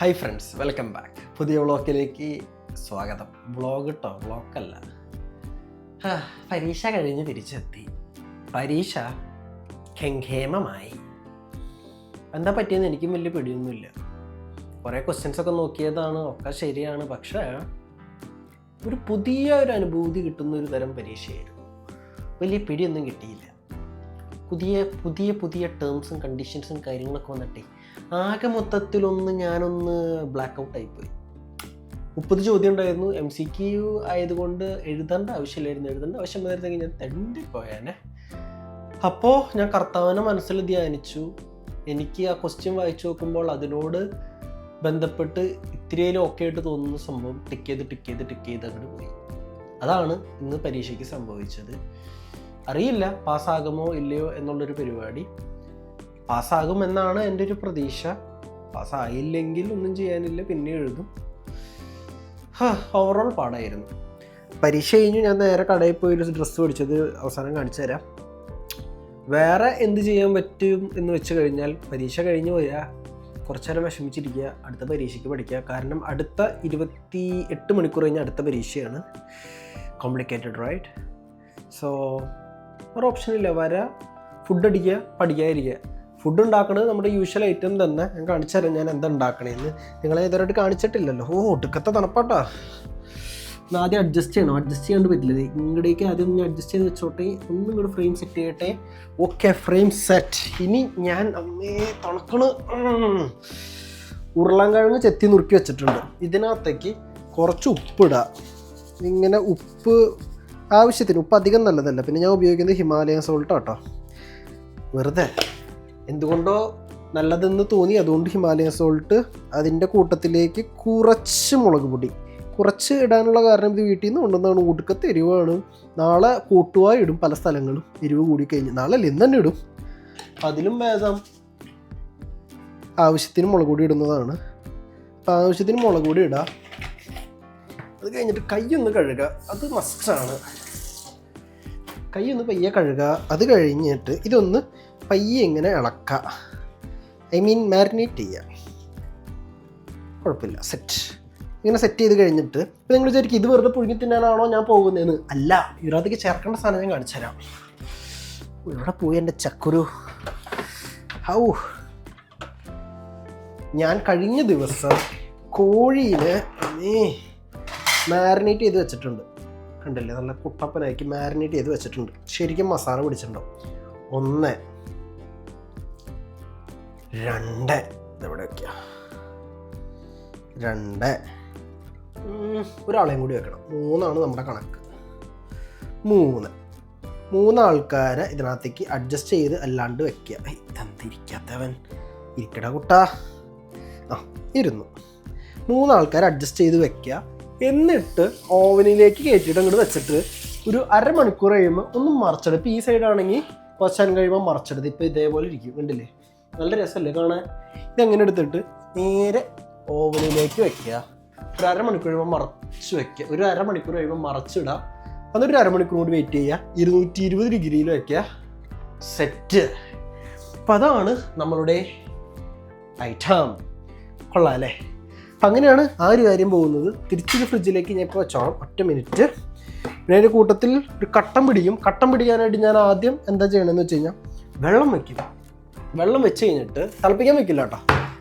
Hi friends welcome back പുതിയ വ്ളോഗിലേക്ക് സ്വാഗതം. വ്ളോഗ് കേട്ടോ വ്ളോഗല്ല. ഹാ, പരീക്ഷ കഴിഞ്ഞ് തിരിച്ചെത്തി. പരീക്ഷ ഖേമമായി എന്താ പറ്റിയെന്ന് എനിക്കും വലിയ പിടിയൊന്നുമില്ല. കുറേ ക്വസ്റ്റ്യൻസ് ഒക്കെ നോക്കിയതാണ് ഒക്കെ ശരിയാണ്. പക്ഷേ ഒരു പുതിയ ഒരു അനുഭൂതി കിട്ടുന്ന ഒരു തരം പരീക്ഷയായിരുന്നു. വലിയ പിടിയൊന്നും കിട്ടിയില്ല. പുതിയ പുതിയ പുതിയ ടേംസും കണ്ടീഷൻസും കാര്യങ്ങളൊക്കെ വന്നിട്ടേ ആകെ മൊത്തത്തിലൊന്ന് ഞാനൊന്ന് ബ്ലാക്ക് ഔട്ട് ആയിപ്പോയി. മുപ്പത് ചോദ്യം ഉണ്ടായിരുന്നു എം സി ക്യു ആയതുകൊണ്ട് എഴുതേണ്ട ആവശ്യമില്ലായിരുന്നു. എഴുതേണ്ട ആവശ്യം വന്നിരുന്നെങ്കിൽ ഞാൻ തെണ്ടിപ്പോയേനെ. അപ്പോൾ ഞാൻ കർത്താവിനെ മനസ്സിൽ ധ്യാനിച്ചു. എനിക്ക് ആ ക്വസ്റ്റ്യൻ വായിച്ചു നോക്കുമ്പോൾ അതിനോട് ബന്ധപ്പെട്ട് ഇത്തിരിയിലും ഓക്കെ ആയിട്ട് തോന്നുന്ന സംഭവം ടിക്ക് ചെയ്ത് ടിക്ക് ചെയ്ത് ടിക്ക് ചെയ്ത് അങ്ങോട്ട് പോയി. അതാണ് ഇന്ന് പരീക്ഷയ്ക്ക് സംഭവിച്ചത്. അറിയില്ല പാസ്സാകുമോ ഇല്ലയോ എന്നുള്ളൊരു പരിപാടി. പാസ്സാകും എന്നാണ് എന്റെ ഒരു പ്രതീക്ഷ. പാസ്സായില്ലെങ്കിൽ ഒന്നും ചെയ്യാനില്ല പിന്നെ എഴുതും. ഓവറോൾ പാടായിരുന്നു. പരീക്ഷ കഴിഞ്ഞ് ഞാൻ നേരെ കടയിൽ പോയി ഒരു ഡ്രസ്സ് മേടിച്ചത് അവസാനം കാണിച്ചു തരാം. വേറെ എന്ത് ചെയ്യാൻ പറ്റും എന്ന് വെച്ച് കഴിഞ്ഞാൽ പരീക്ഷ കഴിഞ്ഞ് പോയാൽ കുറച്ചു നേരം വിഷമിച്ചിരിക്കുക അടുത്ത പരീക്ഷയ്ക്ക് പഠിക്കുക. കാരണം അടുത്ത ഇരുപത്തി എട്ട് മണിക്കൂർ കഴിഞ്ഞ് അടുത്ത പരീക്ഷയാണ്. കോംപ്ലിക്കേറ്റഡ് റൈറ്റ് സോ ഒരു ഓപ്ഷനില്ല വര ഫുഡ് അടിക്കുക പഠിക്കാതിരിക്കുക. ഫുഡ് ഉണ്ടാക്കുന്നത് നമ്മുടെ യൂഷ്വൽ ഐറ്റം തന്നെ. ഞാൻ കാണിച്ചു തരാം ഞാൻ എന്താ ഉണ്ടാക്കണേന്ന്. നിങ്ങളെ ഇതുവരെയായിട്ട് കാണിച്ചിട്ടില്ലല്ലോ. ഓ ഒടുക്കത്തെ തണുപ്പാട്ടാ. ആദ്യം അഡ്ജസ്റ്റ് ചെയ്യണം. അഡ്ജസ്റ്റ് ചെയ്യാണ്ട് പറ്റില്ല ഇങ്ങടേക്ക് ആദ്യം ഒന്ന് അഡ്ജസ്റ്റ് ചെയ്ത് വെച്ചോട്ടെ. ഒന്നും ഇങ്ങോട്ട് ഫ്രെയിം സെറ്റ് ചെയ്യട്ടെ. ഓക്കെ ഫ്രെയിം സെറ്റ് ഇനി ഞാൻ അമ്മേ തണുക്കണ്. ഉരുളൻകിഴങ്ങ് ചെത്തി നുറുക്കി വെച്ചിട്ടുണ്ട്. ഇതിനകത്തേക്ക് കുറച്ച് ഉപ്പിടുക ഇങ്ങനെ ഉപ്പ് ആവശ്യത്തിന്. ഉപ്പ് അധികം നല്ലതല്ല. പിന്നെ ഞാൻ ഉപയോഗിക്കുന്നത് ഹിമാലയൻ സോൾട്ട് കേട്ടോ വെറുതെ. എന്തുകൊണ്ടോ നല്ലതെന്ന് തോന്നി. അതുകൊണ്ട് ഹിമാലയ സോൾട്ട് അതിന്റെ കൂട്ടത്തിലേക്ക് കുറച്ച് മുളക് പൊടി കുറച്ച് ഇടാനുള്ള കാരണം ഇത് വീട്ടിൽ നിന്ന് കൊണ്ടുവന്നാണ്. ഒടുക്കത്തെ എരിവാണ്. നാളെ കൂട്ടുവായി ഇടും പല സ്ഥലങ്ങളും. എരിവ് കൂടി കഴിഞ്ഞ് നാളെ അല്ല ഇന്ന് തന്നെ ഇടും. അതിലും ഭേദം ആവശ്യത്തിന് മുളക് പൊടി ഇടുന്നതാണ്. അപ്പം ആവശ്യത്തിന് മുളക് പൊടി ഇടാം. അത് കഴിഞ്ഞിട്ട് കൈ ഒന്ന് കഴുകുക അത് മസ്റ്റാണ് കൈയൊന്ന് പയ്യെ കഴുകുക അത് കഴിഞ്ഞിട്ട് ഇതൊന്ന് പയ്യെ ഇങ്ങനെ ഇളക്കുക ഐ മീൻ മാരിനേറ്റ് ചെയ്യുക കുഴപ്പമില്ല. സെറ്റ്. ഇങ്ങനെ സെറ്റ് ചെയ്ത് കഴിഞ്ഞിട്ട് ഇപ്പം നിങ്ങൾ വിചാരിക്കും ഇത് വെറുതെ പുഴുങ്ങി തിന്നാനാണോ ഞാൻ പോകുന്നതെന്ന് അല്ല ഇതിനകത്തേക്ക് ചേർക്കേണ്ട സാധനം ഞാൻ കാണിച്ചു തരാം. ഇവിടെ പോയി എന്റെ ചക്കുരു? ഹൗ. ഞാൻ കഴിഞ്ഞ ദിവസം കോഴിയിൽ മാരിനേറ്റ് ചെയ്ത് വെച്ചിട്ടുണ്ട്. കണ്ടില്ലേ നല്ല കുട്ടപ്പനാക്കി മാരിനേറ്റ് ചെയ്ത് വെച്ചിട്ടുണ്ട്. ശരിക്കും മസാല പിടിച്ചിട്ടുണ്ടോ? ഒന്ന് രണ്ട് ഇതെവിടെ വയ്ക്കുക രണ്ട് ഒരാളെയും കൂടി വെക്കണം. മൂന്നാണ് നമ്മുടെ കണക്ക്. മൂന്ന് മൂന്നാൾക്കാരെ ഇതിനകത്തേക്ക് അഡ്ജസ്റ്റ് ചെയ്ത് അല്ലാണ്ട് വെക്കുക ഇതെന്തിരിക്കാത്തവൻ? ഇതെന്താ ഇരിക്കട കുട്ടാ. ആ ഇരുന്നു. മൂന്നാൾക്കാരെ അഡ്ജസ്റ്റ് ചെയ്ത് വെക്കുക എന്നിട്ട് ഓവനിലേക്ക് കയറ്റിയിട്ട് അങ്ങോട്ട് വെച്ചിട്ട് ഒരു അരമണിക്കൂർ കഴിയുമ്പോൾ ഒന്ന് മറച്ചെടുത്ത് ഇപ്പോൾ ഈ സൈഡാണെങ്കിൽ നേരം കഴിയുമ്പോൾ മറച്ചെടുത്ത് ഇപ്പോൾ ഇതേപോലെ ഇരിക്കും. കണ്ടില്ലേ? നല്ല രസമല്ലേ കാണാൻ? ഇതെങ്ങനെ എടുത്തിട്ട് നേരെ ഓവനിലേക്ക് വെക്കുക. ഒരു അരമണിക്കൂർ കഴിയുമ്പോൾ മറച്ച് വെക്കുക. ഒരു അരമണിക്കൂർ കഴിയുമ്പോൾ മറച്ചിടുക ഒരു അരമണിക്കൂർ കൂടി വെയിറ്റ് ചെയ്യുക. ഇരുന്നൂറ്റി ഇരുപത് ഡിഗ്രിയിൽ വെക്കുക. സെറ്റ് അപ്പം അതാണ് നമ്മളുടെ ഐറ്റം കൊള്ളാം അല്ലേ? അപ്പം അങ്ങനെയാണ് ആ ഒരു കാര്യം പോകുന്നത്. തിരിച്ചൊരു ഫ്രിഡ്ജിലേക്ക് ഞാൻ ഇപ്പോൾ വെച്ചോളാം. ഒറ്റ മിനിറ്റ്. പിന്നെ അതിന്റെ കൂട്ടത്തിൽ ഒരു കട്ടം പിടിക്കും കട്ടം പിടിക്കാനായിട്ട് ഞാൻ ആദ്യം എന്താ ചെയ്യണമെന്ന് വെച്ച് കഴിഞ്ഞാൽ വെള്ളം വെക്കും വെള്ളം വെച്ച് കഴിഞ്ഞിട്ട് തിളപ്പിക്കാൻ വെക്കില്ല കേട്ടോ.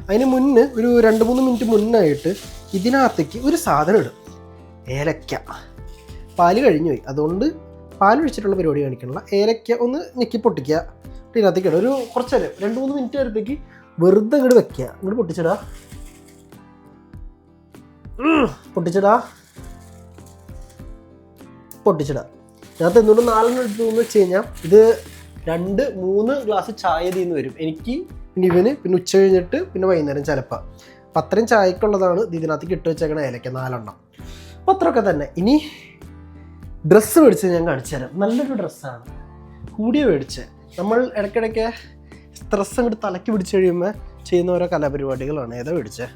അതിന് മുന്നേ ഒരു രണ്ട് മൂന്ന് മിനിറ്റ് മുന്നായിട്ട് ഇതിനകത്തേക്ക് ഒരു സാധനം ഇടും. ഏലക്ക. പാൽ കഴിഞ്ഞു പോയി. അതുകൊണ്ട് പാൽ ഒഴിച്ചിട്ടുള്ള പരിപാടി കാണിക്കണില്ല. ഏലക്ക ഒന്ന് ഞെക്കി പൊട്ടിക്കുക. ഇതിനകത്തേക്ക് ഇടും. ഒരു കുറച്ച് നേരം രണ്ട് മൂന്ന് മിനിറ്റ് നേരത്തേക്ക് വെറുതെ ഇങ്ങോട്ട് വെക്കുക. ഇങ്ങോട്ട് പൊട്ടിച്ചിടാ. ഉം, പൊട്ടിച്ചിടാ. പൊട്ടിച്ചിടാ. ഇതിനകത്ത് എന്തുകൊണ്ട് നാലെണ്ണം എടുത്തു വെച്ച് കഴിഞ്ഞാൽ ഇത് രണ്ട് മൂന്ന് ഗ്ലാസ് ചായ ഇതിന്ന് വരും. എനിക്ക് പിന്നെ ഇവന് പിന്നെ ഉച്ച കഴിഞ്ഞിട്ട് പിന്നെ വൈകുന്നേരം ചിലപ്പോൾ അപ്പം അത്രയും ചായക്കുള്ളതാണ് ഇത് ഇതിനകത്തേക്ക് ഇട്ട് വെച്ചേക്കണ ഏലക്ക നാലെണ്ണം. അപ്പം അത്രയൊക്കെ തന്നെ. ഇനി ഡ്രസ്സ് മേടിച്ച് ഞാൻ കാണിച്ചു തരാം. നല്ലൊരു ഡ്രസ്സാണ് കൂടിയ മേടിച്ച്. നമ്മൾ ഇടയ്ക്കിടയ്ക്ക് സ്ട്രെസ് അങ്ങോട്ട് തലയ്ക്ക് പിടിച്ച് കഴിയുമ്പോൾ ചെയ്യുന്ന ഓരോ കലാപരിപാടികളാണ്. ഏതാ മേടിച്ചേ?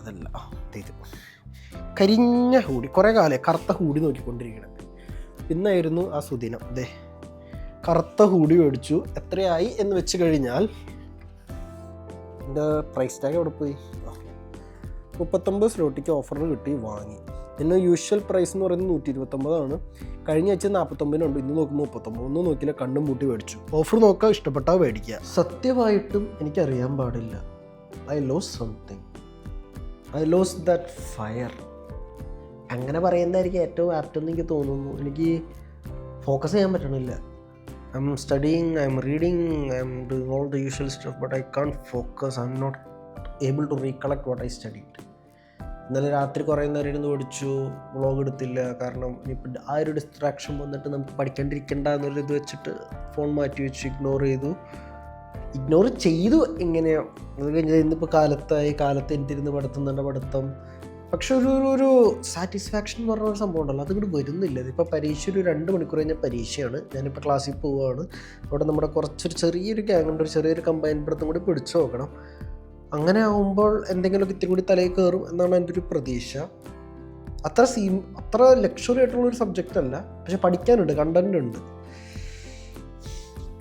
അതല്ല. ഇത് കരിഞ്ഞ ഹൂടി കുറേ കാലം കറുത്ത ഹൂടി നോക്കിക്കൊണ്ടിരിക്കണം ഇന്നായിരുന്നു ആ സുദിനം. അതെ കറുത്ത ഹൂടി മേടിച്ചു. എത്രയായി എന്ന് വെച്ച് കഴിഞ്ഞാൽ എന്റെ പ്രൈസ് ടാഗ് എവിടെ പോയി. മുപ്പത്തൊമ്പത് സ്ലോട്ടിക്ക് ഓഫറിൽ കിട്ടി വാങ്ങി. പിന്നെ യൂഷ്വൽ പ്രൈസ് എന്ന് പറയുന്നത് നൂറ്റി ഇരുപത്തൊമ്പതാണ് കഴിഞ്ഞ ആഴ്ച നാൽപ്പത്തൊമ്പതിനുണ്ട് ഇന്ന് നോക്കുമ്പോൾ മുപ്പത്തൊമ്പത്. ഒന്ന് നോക്കില്ല കണ്ണും പൂട്ടി മേടിച്ചു. ഓഫർ നോക്കുക ഇഷ്ടപ്പെട്ടാൽ മേടിക്കുക. സത്യമായിട്ടും എനിക്കറിയാൻ പാടില്ല. I lose something I lose that fire. അങ്ങനെ പറയുന്നതായിരിക്കും ഏറ്റവും ആപ്റ്റ് എന്ന് എനിക്ക് തോന്നുന്നു. എനിക്ക് ഫോക്കസ് ചെയ്യാൻ പറ്റണില്ല. I'm studying I'm reading I'm doing all the usual stuff but I can't focus I'm not able to recollect what I studied ഇന്നലെ രാത്രി കുറേ നേരം ഇരുന്ന് പഠിച്ചു. വ്ളോഗ് എടുത്തില്ല. കാരണം ഇനിയിപ്പോൾ ആ ഒരു ഡിസ്ട്രാക്ഷൻ വന്നിട്ട് നമുക്ക് പഠിക്കാണ്ടിരിക്കണ്ട എന്നൊരു ഇത് വെച്ചിട്ട് ഫോൺ മാറ്റി വെച്ച് ഇഗ്നോർ ചെയ്തു. ഇഗ്നോർ ചെയ്തു എങ്ങനെയോ? അത് കഴിഞ്ഞാൽ ഇന്നിപ്പോൾ കാലത്തായി കാലത്ത് എനിട്ടിരുന്ന് പഠിത്തുന്നുണ്ട് പഠിത്തം പക്ഷെ ഒരു ഒരു സാറ്റിസ്ഫാക്ഷൻ എന്ന് പറഞ്ഞ ഒരു സംഭവം ഉണ്ടല്ലോ അതിങ്ങോട്ട് വരുന്നില്ല. ഇതിപ്പോൾ പരീക്ഷ ഒരു രണ്ട് മണിക്കൂർ കഴിഞ്ഞാൽ പരീക്ഷയാണ്. ഞാനിപ്പോൾ ക്ലാസ്സിൽ പോവുകയാണ് അവിടെ നമ്മുടെ കുറച്ചൊരു ചെറിയൊരു ഗ്യാങ് ഉണ്ട് ഒരു ചെറിയൊരു കമ്പൈൻ പഠിത്തം കൂടി പിടിച്ചു നോക്കണം. അങ്ങനെ ആകുമ്പോൾ എന്തെങ്കിലുമൊക്കെ ഇത്തിരി കൂടി തലയിൽ കയറും എന്നാണ് എന്റെ ഒരു പ്രതീക്ഷ. അത്ര സീം അത്ര ലക്ഷറി ആയിട്ടുള്ളൊരു സബ്ജക്റ്റ് അല്ല. പക്ഷെ പഠിക്കാനുണ്ട് കണ്ടന്റ് ഉണ്ട്.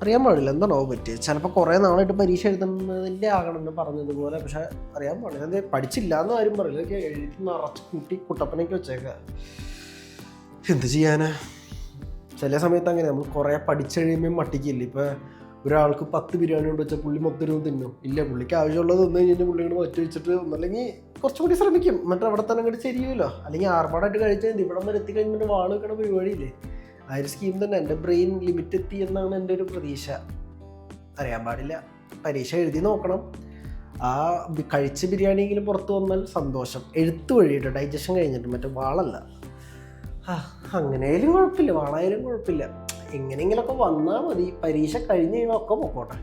അറിയാൻ പാടില്ല. എന്താണോ പറ്റിയത്? ചിലപ്പോൾ കുറേ നാളായിട്ട് പരീക്ഷ എഴുതുന്നതിന്റെ ആകണം എന്ന് പറഞ്ഞതുപോലെ പക്ഷെ അറിയാൻ പാടില്ല. എന്താ പഠിച്ചില്ല എന്ന് ആരും പറയില്ല. എഴുതി നിറച്ച് കൂട്ടി കുട്ടപ്പനൊക്കെ വെച്ചേക്കാം. എന്ത് ചെയ്യാനാ? ചില സമയത്ത് അങ്ങനെ. നമ്മൾ കുറേ പഠിച്ചെഴിയുമ്പോൾ മട്ടിക്കില്ല? ഇപ്പം ഒരാൾക്ക് പത്ത് ബിരിയാണി കൊണ്ട് വെച്ചാൽ പുള്ളി മൊത്തം ഇരുന്ന് തിന്നും. ഇല്ല പുള്ളിക്ക് ആവശ്യമുള്ളത് ഒന്ന് കഴിഞ്ഞാൽ പുള്ളി മാറ്റി വെച്ചിട്ട് ഒന്നല്ലെങ്കിൽ കുറച്ചും കൂടി ശ്രമിക്കും. മറ്റേ അവിടെ തന്നെ അങ്ങോട്ട് ശരിയുമല്ലോ അല്ലെങ്കിൽ ആർഭാടായിട്ട് കഴിച്ചാൽ ഇവിടെ വരെ എത്തിക്കഴിഞ്ഞിട്ട് വാൾ വെക്കണ പരിപാടിയില്ലേ? ആ ഒരു സ്കീം തന്നെ. എന്റെ ബ്രെയിൻ ലിമിറ്റ് എത്തി എന്നാണ് എന്റെ ഒരു പ്രതീക്ഷ. അറിയാൻ പാടില്ല. പരീക്ഷ എഴുതി നോക്കണം. ആ കഴിച്ച ബിരിയാണിയെങ്കിലും പുറത്ത് വന്നാൽ സന്തോഷം. എഴുത്ത് വഴിയിട്ട് ഡൈജഷൻ കഴിഞ്ഞിട്ട് മറ്റേ വാളല്ല. ആ അങ്ങനെയായാലും കുഴപ്പമില്ല. വാളായാലും കുഴപ്പമില്ല. എങ്ങനെയെങ്കിലൊക്കെ വന്നാൽ മതി. പരീക്ഷ കഴിഞ്ഞ് കഴിഞ്ഞാൽ ഒക്കെ പൊക്കോട്ടെ.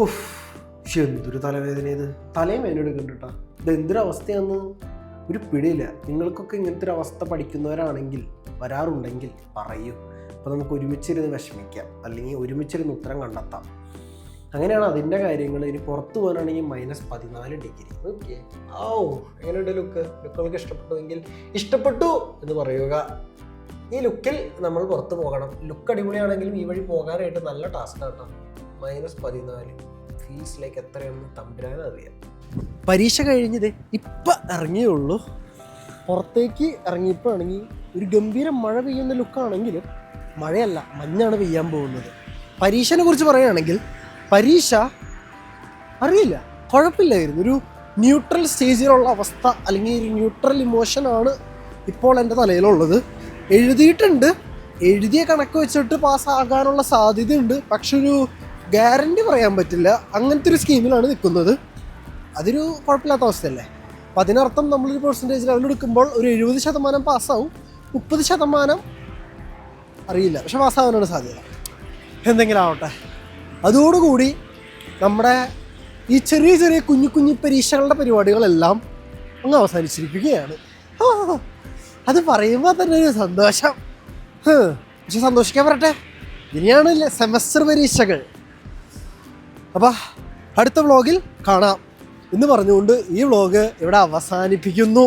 ഉഫ് പക്ഷെ എന്തൊരു തലവേദന ഇത്. തലയും വേനെടുക്കുന്നുണ്ട് കേട്ടോ. ഇത് എന്തൊരവസ്ഥയാന്ന് ഒരു പിടിയില്ല. നിങ്ങൾക്കൊക്കെ ഇങ്ങനത്തെ ഒരു അവസ്ഥ പഠിക്കുന്നവരാണെങ്കിൽ വരാറുണ്ടെങ്കിൽ പറയൂ. അപ്പോൾ നമുക്ക് ഒരുമിച്ചിരുന്ന് വിഷമിക്കാം. അല്ലെങ്കിൽ ഒരുമിച്ചിരുന്ന് ഉത്തരം കണ്ടെത്താം. അങ്ങനെയാണ് അതിന്റെ കാര്യങ്ങൾ. ഇനി പുറത്ത് പോകാനാണെങ്കിൽ മൈനസ് പതിനാല് ഡിഗ്രി ഓക്കെ ഓ എങ്ങനെയുണ്ട് ലുക്ക് ലുക്കുകൾക്ക് ഇഷ്ടപ്പെട്ടുവെങ്കിൽ ഇഷ്ടപ്പെട്ടു എന്ന് പറയുക. ഈ ലുക്കിൽ നമ്മൾ പുറത്ത് പോകണം. ലുക്ക് അടിപൊളിയാണെങ്കിലും ഈ വഴി പോകാനായിട്ട് നല്ല ടാസ്ക് കേട്ടോ മൈനസ് പതിനാല്. ഫീസിലേക്ക് ലൈക്ക് എത്രയെന്ന് തമ്പുരാൻ അറിയാം പരീക്ഷ കഴിഞ്ഞത് ഇപ്പം ഇറങ്ങിയേ ഉള്ളൂ പുറത്തേക്ക് ഇറങ്ങിയപ്പോൾ ആണെങ്കിൽ ഒരു ഗംഭീര മഴ പെയ്യുന്ന ലുക്കാണെങ്കിലും മഴയല്ല മഞ്ഞാണ് പെയ്യാൻ പോകുന്നത്. പരീക്ഷനെ കുറിച്ച് പറയുകയാണെങ്കിൽ പരീക്ഷ അറിയില്ല കുഴപ്പമില്ലായിരുന്നു. ഒരു ന്യൂട്രൽ സ്റ്റേജിലുള്ള അവസ്ഥ അല്ലെങ്കിൽ ഒരു ന്യൂട്രൽ ഇമോഷനാണ് ഇപ്പോൾ എന്റെ തലയിലുള്ളത്. എഴുതിയിട്ടുണ്ട് എഴുതിയ കണക്ക് വെച്ചിട്ട് പാസ്സാകാനുള്ള സാധ്യതയുണ്ട്. പക്ഷെ ഒരു ഗ്യാരണ്ടി പറയാൻ പറ്റില്ല. അങ്ങനത്തെ ഒരു സ്കീമിലാണ് നിൽക്കുന്നത്. അതൊരു കുഴപ്പമില്ലാത്ത അവസ്ഥയല്ലേ? അപ്പം അതിനർത്ഥം നമ്മളൊരു പെർസെന്റേജ് ലെവൽ എടുക്കുമ്പോൾ ഒരു എഴുപത് ശതമാനം പാസ്സാവും. മുപ്പത് ശതമാനം അറിയില്ല. പക്ഷെ പാസ്സാവാനാണ് സാധ്യത. എന്തെങ്കിലും ആവട്ടെ അതോടുകൂടി നമ്മുടെ ഈ ചെറിയ ചെറിയ കുഞ്ഞു കുഞ്ഞു പരീക്ഷകളുടെ പരിപാടികളെല്ലാം അങ്ങ് അവസാനിച്ചിരിക്കുകയാണ്. അത് പറയുമ്പോൾ തന്നെ ഒരു സന്തോഷം. പക്ഷെ സന്തോഷിക്കാൻ പറട്ടെ ഇനിയാണ് സെമസ്റ്റർ പരീക്ഷകൾ. അപ്പോൾ അടുത്ത വ്ളോഗിൽ കാണാം. എന്ന് പറഞ്ഞുകൊണ്ട് ഈ വ്ളോഗ് ഇവിടെ അവസാനിപ്പിക്കുന്നു.